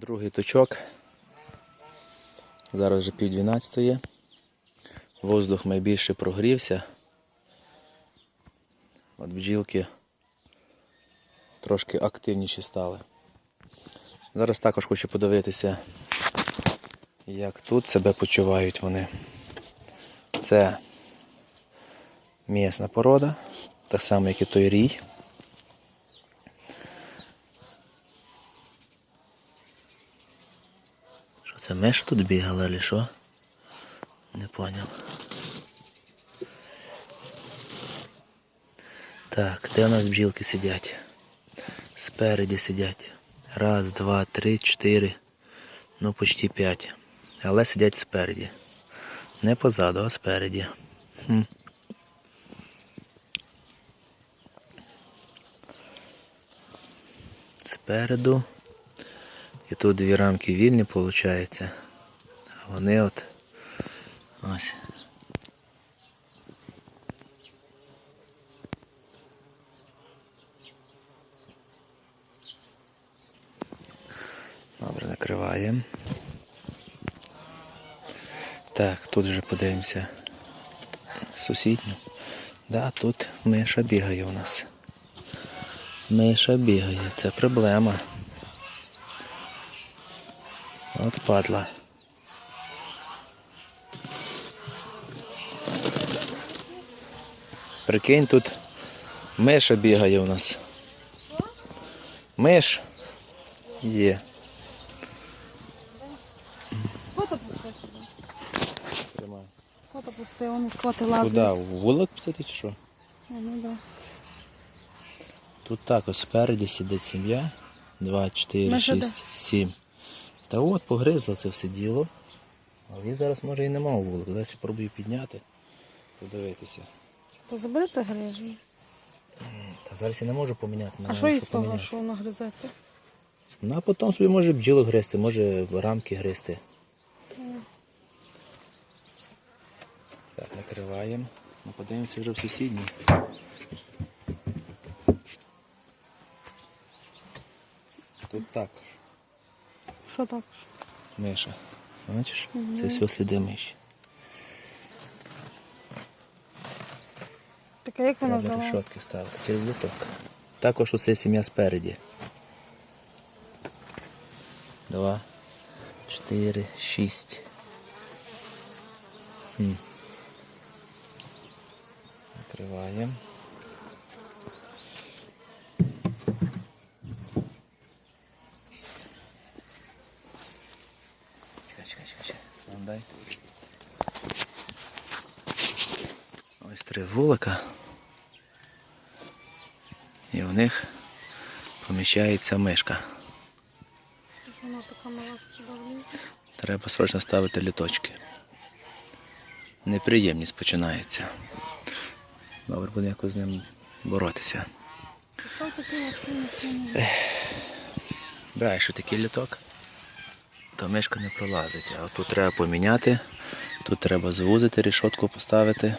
Другий точок. Зараз вже пів дванадцятої. Воздух найбільше прогрівся. От бджілки трошки активніші стали. Зараз також хочу подивитися, як тут себе почувають вони. Це м'ясна порода, так само, як і той рій. Це миша тут бігала, чи що? Не поняв. Так, де у нас бджілки сидять? Спереді сидять. Раз, два, три, чотири. Ну, почти п'ять. Але сидять спереді. Не позаду, а спереді. Спереду. І тут дві рамки вільні, виходить. А вони от ось. Добре, накриваємо. Так, тут вже подивимося сусідню. Да, тут миша бігає у нас. Миша бігає, це проблема. От падла. Прикинь, тут миша бігає у нас. Миш є. Фото пусти сюди. Тримай. Фото пусти, он коти лазить. Куда? В вулик писати чи що? Ну, да. Тут так ось спереді сидить сім'я. Два, чотири, шість, сім. Та от погризла це все діло. А він зараз може і нема у вулику. Зараз я пробую підняти, подивитися. То забери це грижі. Та зараз я не можу поміняти. А що із того, що воно гризеться? Ну а потім собі може бджілок гристи, може рамки гристи. Так, накриваємо. Ну, подивимося вже в сусідній. Тут також Що так? миша. Бачиш? Це все сліди миші. Таке як вона Треба решетки ставити через лоток. Також усе сім'я спереді. Два, чотири, шість. Хм. Накриваємо. Чекай, чекай. Ну, дай. Ось три вулика. І в них поміщається мишка. Треба срочно ставити літочки. Неприємність починається. Добре, буде якось з ним боротися. Став такий важкий на Да, якщо такий літок, то мишка не пролазить. А тут треба поміняти, тут треба звузити, рішотку поставити.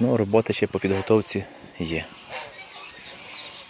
Ну, робота ще по підготовці є.